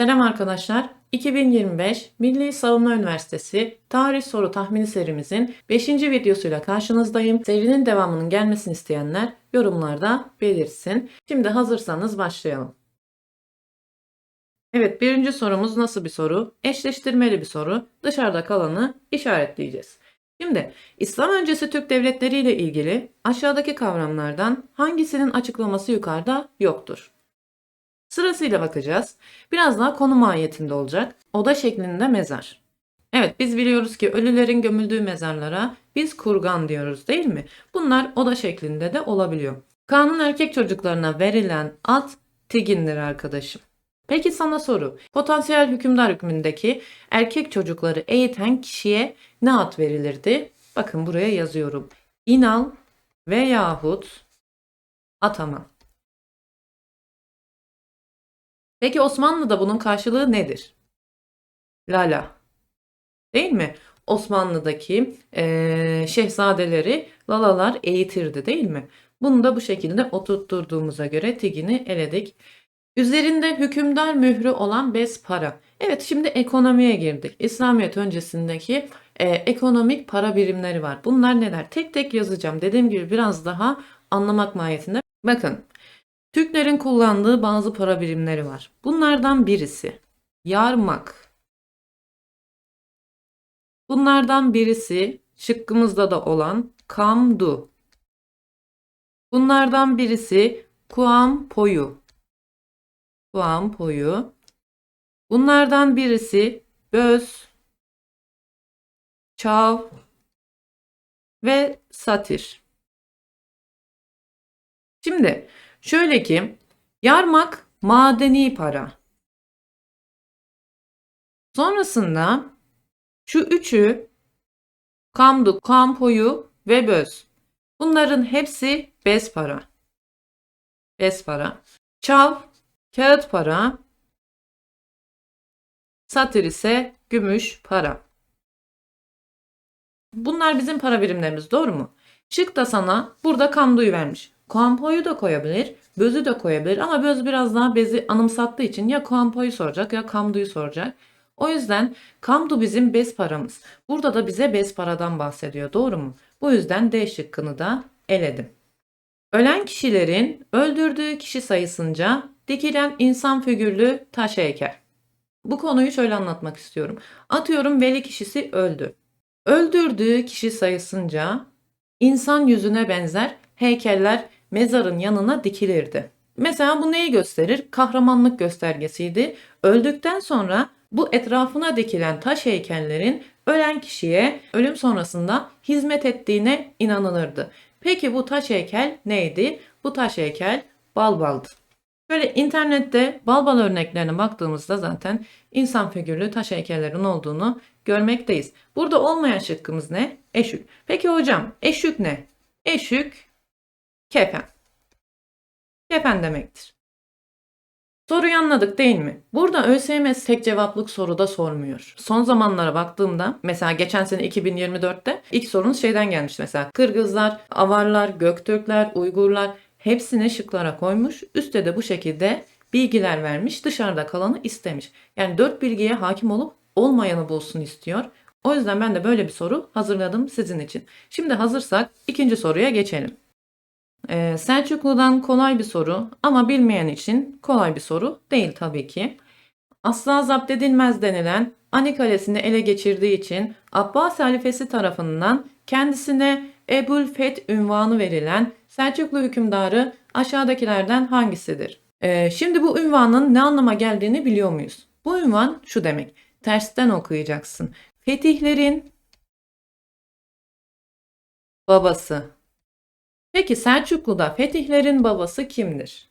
Selam arkadaşlar. 2025 Milli Savunma Üniversitesi Tarih Soru Tahmini serimizin 5. videosuyla karşınızdayım. Serinin devamının gelmesini isteyenler yorumlarda belirsin. Şimdi hazırsanız başlayalım. Evet birinci sorumuz nasıl bir soru? Eşleştirmeli bir soru. Dışarıda kalanı işaretleyeceğiz. Şimdi İslam öncesi Türk devletleri ile ilgili aşağıdaki kavramlardan hangisinin açıklaması yukarıda yoktur? Sırasıyla bakacağız. Biraz daha konu mahiyetinde olacak. Oda şeklinde mezar. Evet biz biliyoruz ki ölülerin gömüldüğü mezarlara biz kurgan diyoruz değil mi? Bunlar oda şeklinde de olabiliyor. Kanun erkek çocuklarına verilen ad tigindir arkadaşım. Peki sana soru. Potansiyel hükümdar hükmündeki erkek çocukları eğiten kişiye ne ad verilirdi? Bakın buraya yazıyorum. İnal veyahut ataman. Peki Osmanlı'da bunun karşılığı nedir? Lala. Değil mi? Osmanlı'daki eee, şehzadeleri lalalar eğitirdi değil mi? Bunu da bu şekilde oturtturduğumuza göre tigini eledik. Üzerinde hükümdar mührü olan bez para. Evet şimdi ekonomiye girdik. İslamiyet öncesindeki e, ekonomik para birimleri var. Bunlar neler? Tek tek yazacağım. Dediğim gibi biraz daha anlamak mahiyetinde. Bakın Türklerin kullandığı bazı para birimleri var. Bunlardan birisi yarmak. Bunlardan birisi şıkkımızda da olan kamdu. Bunlardan birisi kuampoyu. Kuampoyu. Bunlardan birisi böz, çav ve satir. Şimdi şöyle ki yarmak madeni para. Sonrasında şu üçü kamdu, kampoyu ve böz. Bunların hepsi bez para. Bez para. Çav, kağıt para. Satir ise gümüş para. Bunlar bizim para birimlerimiz doğru mu? Şık da sana burada kamduyu vermiş. Kuampoyu da koyabilir, bözü de koyabilir ama böz biraz daha bezi anımsattığı için ya kuampoyu soracak ya kamduyu soracak. O yüzden kamdu bizim bez paramız. Burada da bize bez paradan bahsediyor doğru mu? Bu yüzden D şıkkını da eledim. Ölen kişilerin öldürdüğü kişi sayısınca dikilen insan figürlü taş heykel. Bu konuyu şöyle anlatmak istiyorum. Atıyorum veli kişisi öldü. Öldürdüğü kişi sayısınca insan yüzüne benzer heykeller mezarın yanına dikilirdi. Mesela bu neyi gösterir? Kahramanlık göstergesiydi. Öldükten sonra bu etrafına dikilen taş heykellerin ölen kişiye ölüm sonrasında hizmet ettiğine inanılırdı. Peki bu taş heykel neydi? Bu taş heykel balbaldı. Böyle internette balbal örneklerine baktığımızda zaten insan figürlü taş heykellerin olduğunu görmekteyiz. Burada olmayan şıkkımız ne? Eşük. Peki hocam eşük ne? Eşük kefen. Kefen demektir. Soruyu anladık değil mi? Burada ÖSYM tek cevaplık soruda sormuyor. Son zamanlara baktığımda mesela geçen sene 2024'te ilk sorunuz şeyden gelmiş mesela. Kırgızlar, Avarlar, Göktürkler, Uygurlar hepsini şıklara koymuş. Üste de bu şekilde bilgiler vermiş. Dışarıda kalanı istemiş. Yani dört bilgiye hakim olup olmayanı bulsun istiyor. O yüzden ben de böyle bir soru hazırladım sizin için. Şimdi hazırsak ikinci soruya geçelim. Ee, Selçuklu'dan kolay bir soru ama bilmeyen için kolay bir soru değil tabii ki. Asla zapt edilmez denilen Ani Kalesi'ni ele geçirdiği için Abbas halifesi tarafından kendisine Ebul Feth ünvanı verilen Selçuklu hükümdarı aşağıdakilerden hangisidir? Ee, şimdi bu ünvanın ne anlama geldiğini biliyor muyuz? Bu ünvan şu demek. Tersten okuyacaksın. Fetihlerin babası. Peki Selçuklu'da fetihlerin babası kimdir?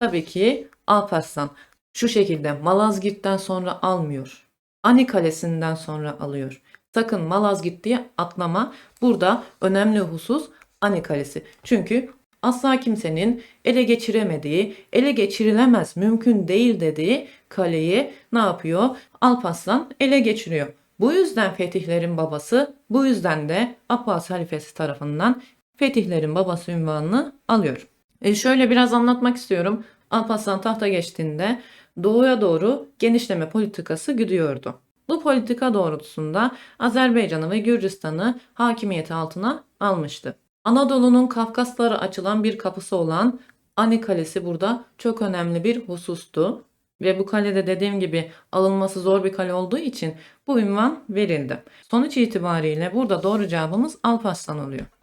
Tabii ki Alparslan. Şu şekilde Malazgirt'ten sonra almıyor. Ani Kalesi'nden sonra alıyor. Sakın Malazgirt diye atlama. Burada önemli husus Ani Kalesi. Çünkü asla kimsenin ele geçiremediği, ele geçirilemez, mümkün değil dediği kaleyi ne yapıyor? Alparslan ele geçiriyor. Bu yüzden fetihlerin babası, bu yüzden de Abbas halifesi tarafından fetihlerin babası ünvanını alıyor. E şöyle biraz anlatmak istiyorum. Alparslan tahta geçtiğinde doğuya doğru genişleme politikası gidiyordu. Bu politika doğrultusunda Azerbaycan'ı ve Gürcistan'ı hakimiyeti altına almıştı. Anadolu'nun Kafkaslara açılan bir kapısı olan Ani Kalesi burada çok önemli bir husustu. Ve bu kalede dediğim gibi alınması zor bir kale olduğu için bu ünvan verildi. Sonuç itibariyle burada doğru cevabımız Alparslan oluyor.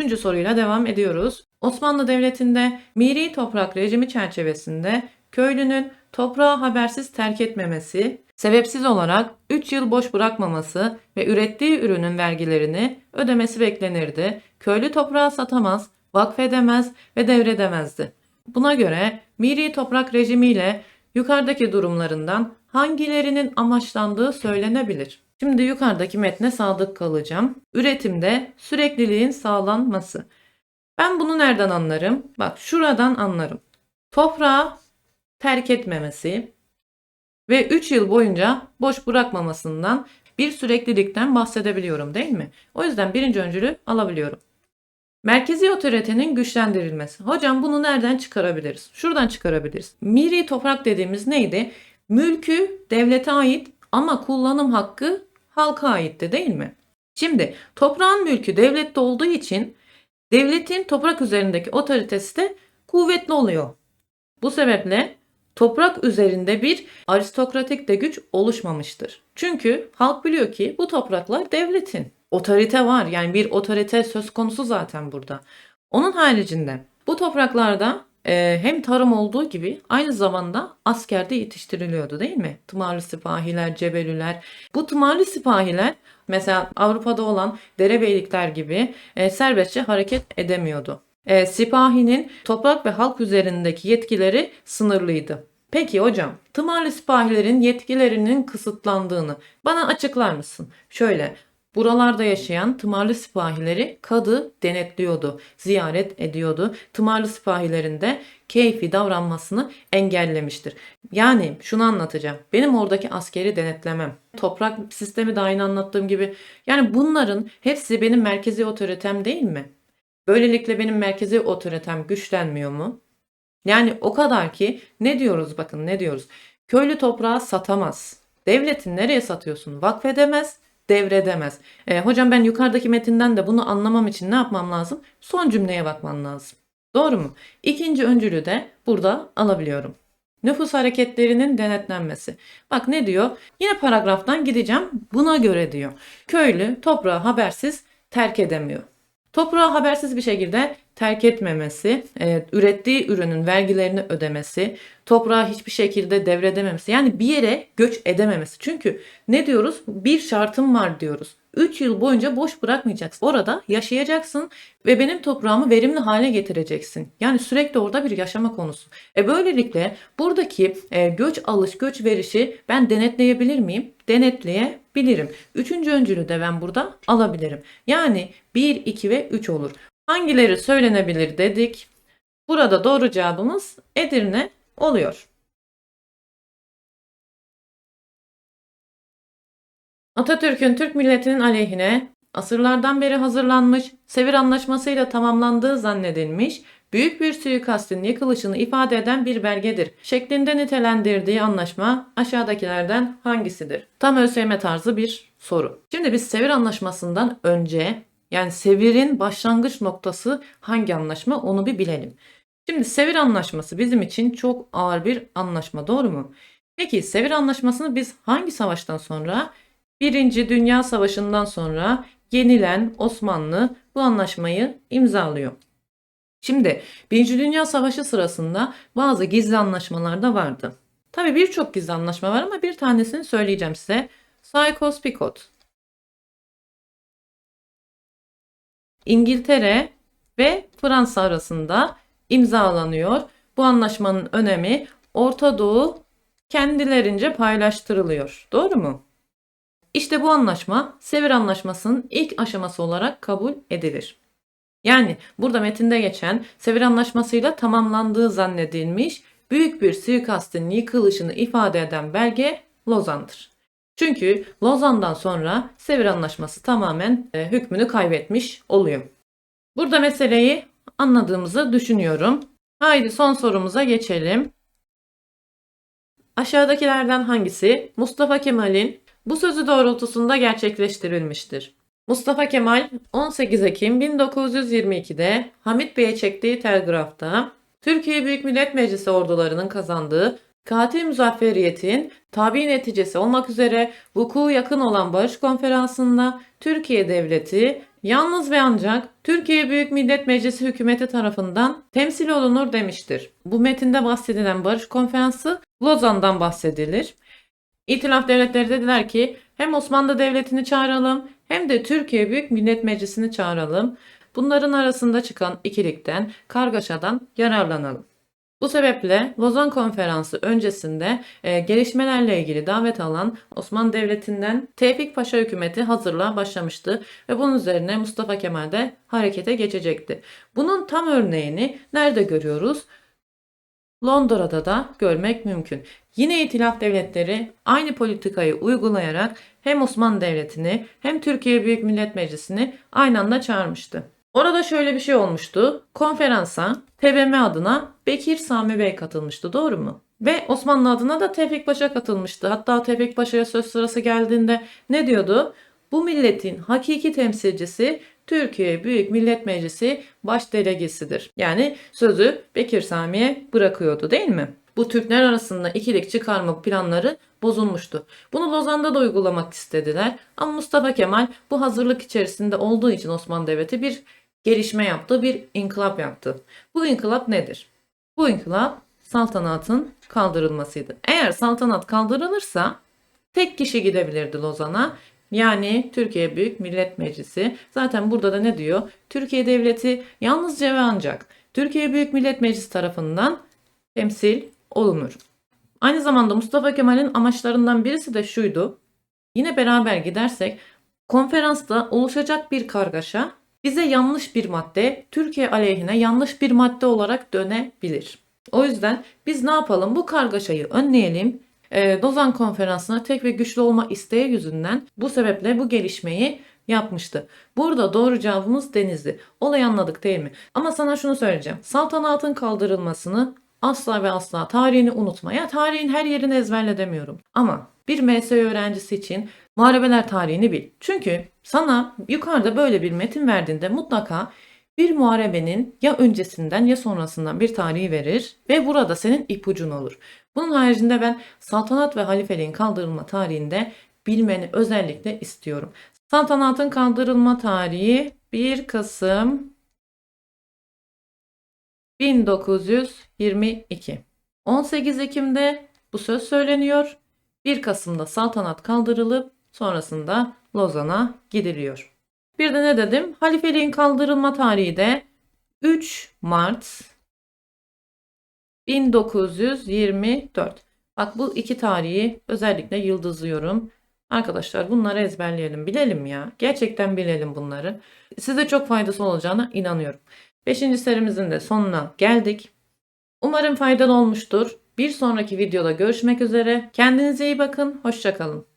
Üçüncü soruyla devam ediyoruz. Osmanlı Devleti'nde miri toprak rejimi çerçevesinde köylünün toprağı habersiz terk etmemesi, sebepsiz olarak 3 yıl boş bırakmaması ve ürettiği ürünün vergilerini ödemesi beklenirdi. Köylü toprağı satamaz, vakfedemez ve devredemezdi. Buna göre miri toprak rejimiyle yukarıdaki durumlarından hangilerinin amaçlandığı söylenebilir. Şimdi yukarıdaki metne sadık kalacağım. Üretimde sürekliliğin sağlanması. Ben bunu nereden anlarım? Bak şuradan anlarım. Toprağı terk etmemesi ve 3 yıl boyunca boş bırakmamasından bir süreklilikten bahsedebiliyorum değil mi? O yüzden birinci öncülü alabiliyorum. Merkezi otoritenin güçlendirilmesi. Hocam bunu nereden çıkarabiliriz? Şuradan çıkarabiliriz. Miri toprak dediğimiz neydi? Mülkü devlete ait ama kullanım hakkı halka aitti değil mi? Şimdi toprağın mülkü devlette olduğu için devletin toprak üzerindeki otoritesi de kuvvetli oluyor. Bu sebeple toprak üzerinde bir aristokratik de güç oluşmamıştır. Çünkü halk biliyor ki bu topraklar devletin. Otorite var yani bir otorite söz konusu zaten burada. Onun haricinde bu topraklarda e, hem tarım olduğu gibi aynı zamanda askerde yetiştiriliyordu değil mi? Tımarlı sipahiler, cebelüler. Bu tımarlı sipahiler mesela Avrupa'da olan derebeylikler gibi e, serbestçe hareket edemiyordu. E, sipahinin toprak ve halk üzerindeki yetkileri sınırlıydı. Peki hocam, tımarlı sipahilerin yetkilerinin kısıtlandığını bana açıklar mısın? Şöyle, Buralarda yaşayan tımarlı sipahileri kadı denetliyordu, ziyaret ediyordu. Tımarlı sipahilerin de keyfi davranmasını engellemiştir. Yani şunu anlatacağım. Benim oradaki askeri denetlemem, toprak sistemi de aynı anlattığım gibi. Yani bunların hepsi benim merkezi otoritem değil mi? Böylelikle benim merkezi otoritem güçlenmiyor mu? Yani o kadar ki ne diyoruz bakın ne diyoruz. Köylü toprağı satamaz. Devletin nereye satıyorsun? Vakfedemez devredemez. E, hocam ben yukarıdaki metinden de bunu anlamam için ne yapmam lazım? Son cümleye bakman lazım. Doğru mu? İkinci öncülü de burada alabiliyorum. Nüfus hareketlerinin denetlenmesi. Bak ne diyor? Yine paragraftan gideceğim. Buna göre diyor. Köylü toprağı habersiz terk edemiyor. Toprağı habersiz bir şekilde terk etmemesi, e, ürettiği ürünün vergilerini ödemesi, toprağı hiçbir şekilde devredememesi yani bir yere göç edememesi. Çünkü ne diyoruz? Bir şartım var diyoruz. 3 yıl boyunca boş bırakmayacaksın. Orada yaşayacaksın ve benim toprağımı verimli hale getireceksin. Yani sürekli orada bir yaşama konusu. E böylelikle buradaki e, göç alış göç verişi ben denetleyebilir miyim? Denetleyebilirim. Üçüncü öncülü de ben burada alabilirim. Yani 1, 2 ve 3 olur. Hangileri söylenebilir dedik. Burada doğru cevabımız Edirne oluyor. Atatürk'ün Türk milletinin aleyhine asırlardan beri hazırlanmış, Sevir Anlaşması'yla tamamlandığı zannedilmiş büyük bir suikastin yıkılışını ifade eden bir belgedir. Şeklinde nitelendirdiği anlaşma aşağıdakilerden hangisidir? Tam ÖSYM tarzı bir soru. Şimdi biz Sevir Anlaşması'ndan önce yani Sevir'in başlangıç noktası hangi anlaşma onu bir bilelim. Şimdi Sevir Anlaşması bizim için çok ağır bir anlaşma doğru mu? Peki Sevir Anlaşması'nı biz hangi savaştan sonra? Birinci Dünya Savaşı'ndan sonra yenilen Osmanlı bu anlaşmayı imzalıyor. Şimdi Birinci Dünya Savaşı sırasında bazı gizli anlaşmalar da vardı. Tabi birçok gizli anlaşma var ama bir tanesini söyleyeceğim size. Sykes-Picot. İngiltere ve Fransa arasında imzalanıyor. Bu anlaşmanın önemi Orta Doğu kendilerince paylaştırılıyor. Doğru mu? İşte bu anlaşma Sevir Anlaşması'nın ilk aşaması olarak kabul edilir. Yani burada metinde geçen Sevir Anlaşması'yla tamamlandığı zannedilmiş büyük bir suikastin yıkılışını ifade eden belge Lozan'dır. Çünkü Lozan'dan sonra Sevir Anlaşması tamamen e, hükmünü kaybetmiş oluyor. Burada meseleyi anladığımızı düşünüyorum. Haydi son sorumuza geçelim. Aşağıdakilerden hangisi Mustafa Kemal'in bu sözü doğrultusunda gerçekleştirilmiştir? Mustafa Kemal 18 Ekim 1922'de Hamit Bey'e çektiği telgrafta Türkiye Büyük Millet Meclisi ordularının kazandığı katil müzafferiyetin tabi neticesi olmak üzere vuku yakın olan Barış Konferansı'nda Türkiye Devleti yalnız ve ancak Türkiye Büyük Millet Meclisi hükümeti tarafından temsil olunur demiştir. Bu metinde bahsedilen Barış Konferansı Lozan'dan bahsedilir. İtilaf devletleri dediler ki hem Osmanlı Devleti'ni çağıralım hem de Türkiye Büyük Millet Meclisi'ni çağıralım. Bunların arasında çıkan ikilikten, kargaşadan yararlanalım. Bu sebeple Lozan Konferansı öncesinde e, gelişmelerle ilgili davet alan Osmanlı Devleti'nden Tevfik Paşa hükümeti hazırlığa başlamıştı ve bunun üzerine Mustafa Kemal de harekete geçecekti. Bunun tam örneğini nerede görüyoruz? Londra'da da görmek mümkün. Yine itilaf devletleri aynı politikayı uygulayarak hem Osmanlı Devleti'ni hem Türkiye Büyük Millet Meclisi'ni aynı anda çağırmıştı. Orada şöyle bir şey olmuştu. Konferansa TBMM adına Bekir Sami Bey katılmıştı doğru mu? Ve Osmanlı adına da Tevfik Paşa katılmıştı. Hatta Tevfik Paşa'ya söz sırası geldiğinde ne diyordu? Bu milletin hakiki temsilcisi Türkiye Büyük Millet Meclisi baş delegesidir. Yani sözü Bekir Sami'ye bırakıyordu değil mi? Bu Türkler arasında ikilik çıkarma planları bozulmuştu. Bunu Lozan'da da uygulamak istediler ama Mustafa Kemal bu hazırlık içerisinde olduğu için Osmanlı Devleti bir gelişme yaptı, bir inkılap yaptı. Bu inkılap nedir? Bu inkılap saltanatın kaldırılmasıydı. Eğer saltanat kaldırılırsa tek kişi gidebilirdi Lozan'a. Yani Türkiye Büyük Millet Meclisi. Zaten burada da ne diyor? Türkiye Devleti yalnızca ve ancak Türkiye Büyük Millet Meclisi tarafından temsil olunur. Aynı zamanda Mustafa Kemal'in amaçlarından birisi de şuydu. Yine beraber gidersek konferansta oluşacak bir kargaşa bize yanlış bir madde, Türkiye aleyhine yanlış bir madde olarak dönebilir. O yüzden biz ne yapalım? Bu kargaşayı önleyelim. E, Lozan Konferansı'na tek ve güçlü olma isteği yüzünden bu sebeple bu gelişmeyi yapmıştı. Burada doğru cevabımız Denizli. Olayı anladık değil mi? Ama sana şunu söyleyeceğim. Saltanatın kaldırılmasını asla ve asla tarihini unutma. Ya tarihin her yerini ezberle demiyorum. Ama bir MSÖ öğrencisi için muharebeler tarihini bil. Çünkü sana yukarıda böyle bir metin verdiğinde mutlaka bir muharebenin ya öncesinden ya sonrasından bir tarihi verir ve burada senin ipucun olur. Bunun haricinde ben saltanat ve halifeliğin kaldırılma tarihinde bilmeni özellikle istiyorum. Saltanatın kaldırılma tarihi 1 Kasım 1922. 18 Ekim'de bu söz söyleniyor. 1 Kasım'da saltanat kaldırılıp sonrasında Lozan'a gidiliyor. Bir de ne dedim? Halifeliğin kaldırılma tarihi de 3 Mart 1924. Bak bu iki tarihi özellikle yıldızlıyorum. Arkadaşlar bunları ezberleyelim, bilelim ya. Gerçekten bilelim bunları. Size çok faydası olacağına inanıyorum. Beşinci serimizin de sonuna geldik. Umarım faydalı olmuştur. Bir sonraki videoda görüşmek üzere. Kendinize iyi bakın. Hoşçakalın.